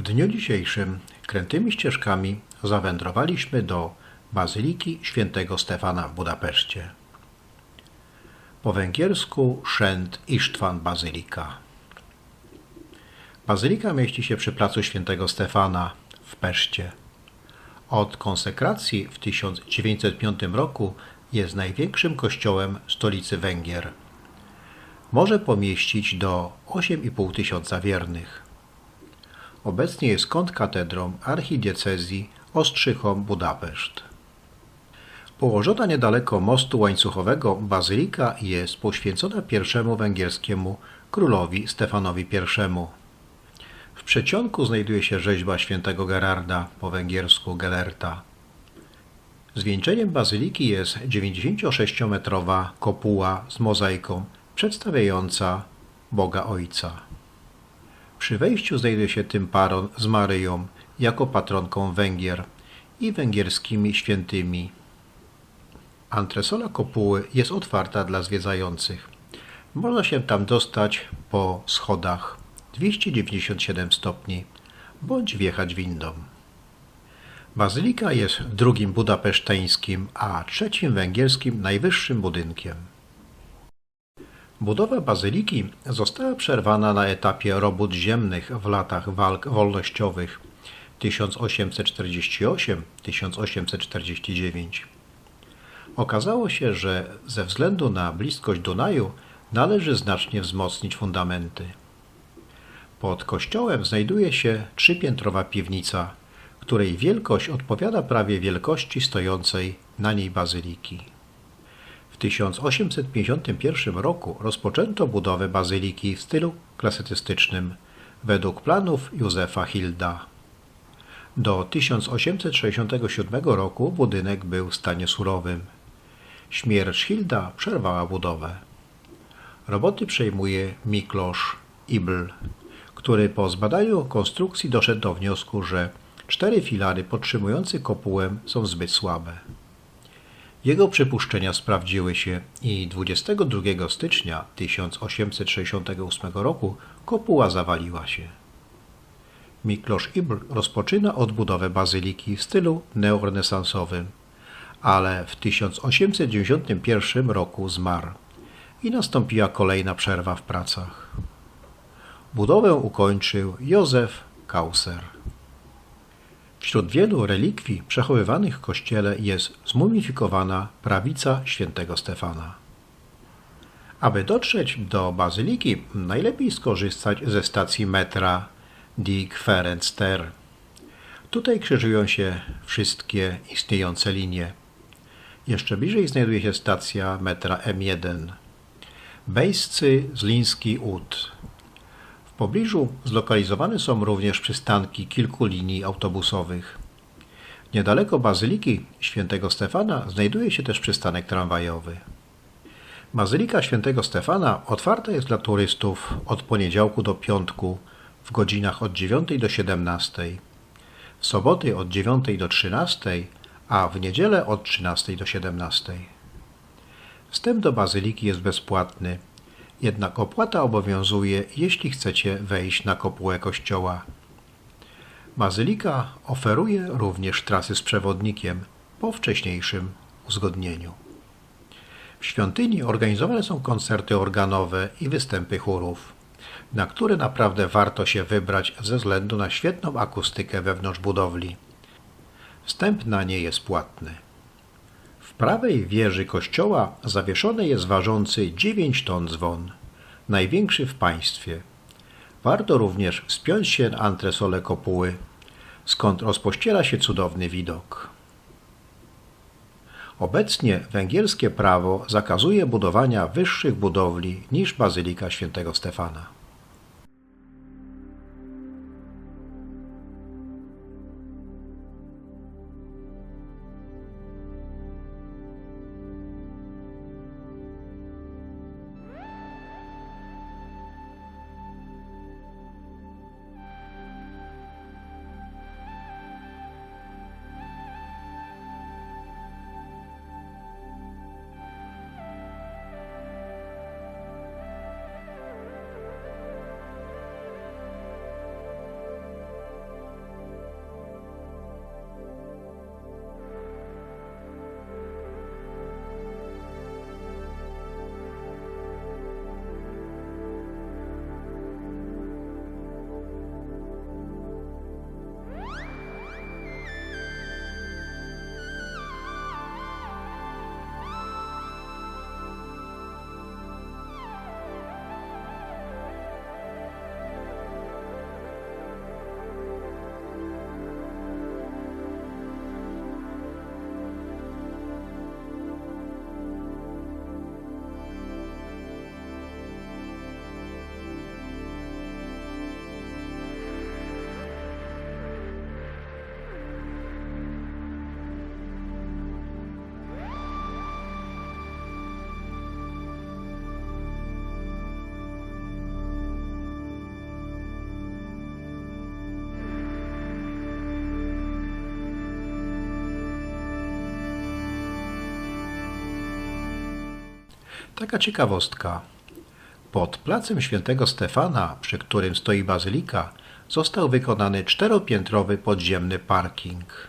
W dniu dzisiejszym krętymi ścieżkami zawędrowaliśmy do Bazyliki Świętego Stefana w Budapeszcie. Po węgiersku Szent Isztwan Bazylika. Bazylika mieści się przy placu Świętego Stefana w Peszcie. Od konsekracji w 1905 roku jest największym kościołem stolicy Węgier. Może pomieścić do 8,5 tysiąca wiernych. Obecnie jest kontrkatedrą archidiecezji Ostrzychom-Budapeszt. Położona niedaleko mostu łańcuchowego bazylika jest poświęcona pierwszemu węgierskiemu królowi Stefanowi I. W przedsionku znajduje się rzeźba świętego Gerarda, po węgiersku Gelerta. Zwieńczeniem bazyliki jest 96-metrowa kopuła z mozaiką przedstawiająca Boga Ojca. Przy wejściu znajduje się tymparon z Maryją jako patronką Węgier i węgierskimi świętymi. Antresola kopuły jest otwarta dla zwiedzających. Można się tam dostać po schodach 297 stopni bądź wjechać windą. Bazylika jest drugim budapeszteńskim, a trzecim węgierskim najwyższym budynkiem. Budowa bazyliki została przerwana na etapie robót ziemnych w latach walk wolnościowych 1848-1849. Okazało się, że ze względu na bliskość Dunaju należy znacznie wzmocnić fundamenty. Pod kościołem znajduje się trzypiętrowa piwnica, której wielkość odpowiada prawie wielkości stojącej na niej bazyliki. W 1851 roku rozpoczęto budowę bazyliki w stylu klasycystycznym według planów Józefa Hilda. Do 1867 roku budynek był w stanie surowym. Śmierć Hilda przerwała budowę. Roboty przejmuje Miklosz Ibl, który po zbadaniu konstrukcji doszedł do wniosku, że cztery filary podtrzymujące kopułę są zbyt słabe. Jego przypuszczenia sprawdziły się i 22 stycznia 1868 roku kopuła zawaliła się. Miklosz Ibl rozpoczyna odbudowę bazyliki w stylu neorenesansowym, ale w 1891 roku zmarł i nastąpiła kolejna przerwa w pracach. Budowę ukończył Józef Kauser. Wśród wielu relikwii przechowywanych w kościele jest zmumifikowana prawica świętego Stefana. Aby dotrzeć do bazyliki, najlepiej skorzystać ze stacji metra Die Ferenster. Tutaj krzyżują się wszystkie istniejące linie. Jeszcze bliżej znajduje się stacja metra M1. Bejscy Zliński Ud. Pobliżu zlokalizowane są również przystanki kilku linii autobusowych. Niedaleko Bazyliki Świętego Stefana znajduje się też przystanek tramwajowy. Bazylika Świętego Stefana otwarta jest dla turystów od poniedziałku do piątku w godzinach od 9 do 17, w soboty od 9 do 13, a w niedzielę od 13 do 17. Wstęp do bazyliki jest bezpłatny, jednak opłata obowiązuje, jeśli chcecie wejść na kopułę kościoła. Bazylika oferuje również trasy z przewodnikiem po wcześniejszym uzgodnieniu. W świątyni organizowane są koncerty organowe i występy chórów, na które naprawdę warto się wybrać ze względu na świetną akustykę wewnątrz budowli. Wstęp na nie jest płatny. Prawej wieży kościoła zawieszony jest ważący 9 ton dzwon, największy w państwie. Warto również wspiąć się na antresolę kopuły, skąd rozpościera się cudowny widok. Obecnie węgierskie prawo zakazuje budowania wyższych budowli niż Bazylika Świętego Stefana. Taka ciekawostka. Pod placem świętego Stefana, przy którym stoi bazylika, został wykonany czteropiętrowy podziemny parking.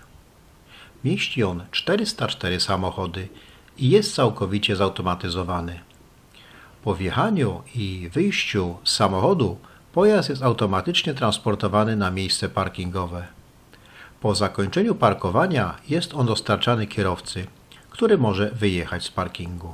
Mieści on 404 samochody i jest całkowicie zautomatyzowany. Po wjechaniu i wyjściu z samochodu pojazd jest automatycznie transportowany na miejsce parkingowe. Po zakończeniu parkowania jest on dostarczany kierowcy, który może wyjechać z parkingu.